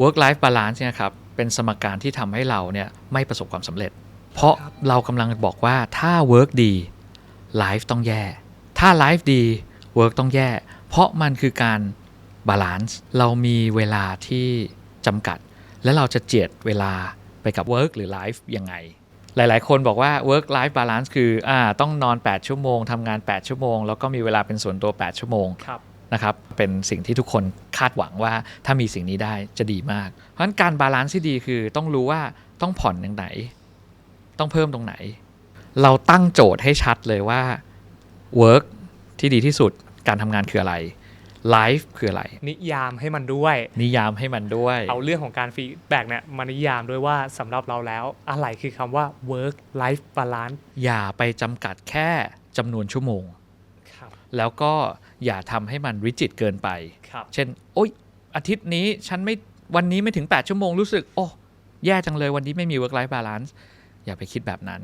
work life balance เนี่ยครับเป็นสมการที่ทำให้เราเนี่ยไม่ประสบความสำเร็จ เพราะเรากำลังบอกว่าถ้า work ดี life ต้องแย่ ถ้า life ดี work ต้องแย่ เพราะมันคือการบาลานซ์เรามีเวลาที่จำกัด และเราจะเจียดเวลาไปกับ work หรือ life ยังไง หลายๆ คนบอกว่า work life balance คืออ่าต้องนอน 8 ชั่วโมงทำงาน 8 ชั่วโมง แล้วก็มีเวลาเป็นส่วนตัว 8 ชั่วโมงครับ นะครับเป็นสิ่งที่ทุกคนคาดหวังว่าถ้ามีสิ่งนี้ได้จะดีมาก เพราะฉะนั้นการบาลานซ์ที่ดีคือต้องรู้ว่าต้องผ่อนตรงไหน ต้องเพิ่มตรงไหน เราตั้งโจทย์ให้ชัดเลยว่า work ที่ดีที่สุดการทำงานคืออะไร life คืออะไร นิยามให้มันด้วย นิยามให้มันด้วย เอาเรื่องของการฟีดแบ็กเนี่ยมานิยามด้วยว่าสำหรับเราแล้ว อะไรคือคำว่า work life balance อย่าไปจำกัดแค่จำนวนชั่วโมงครับ แล้วก็อย่าทำให้มันริจิตเกินไปครับเช่น โอ๊ย อาทิตย์นี้ฉันไม่วันนี้ไม่ถึง 8 ชั่วโมงรู้สึก โอ้ แย่จังเลยวันนี้ไม่มี work life balance อย่าไปคิดแบบนั้น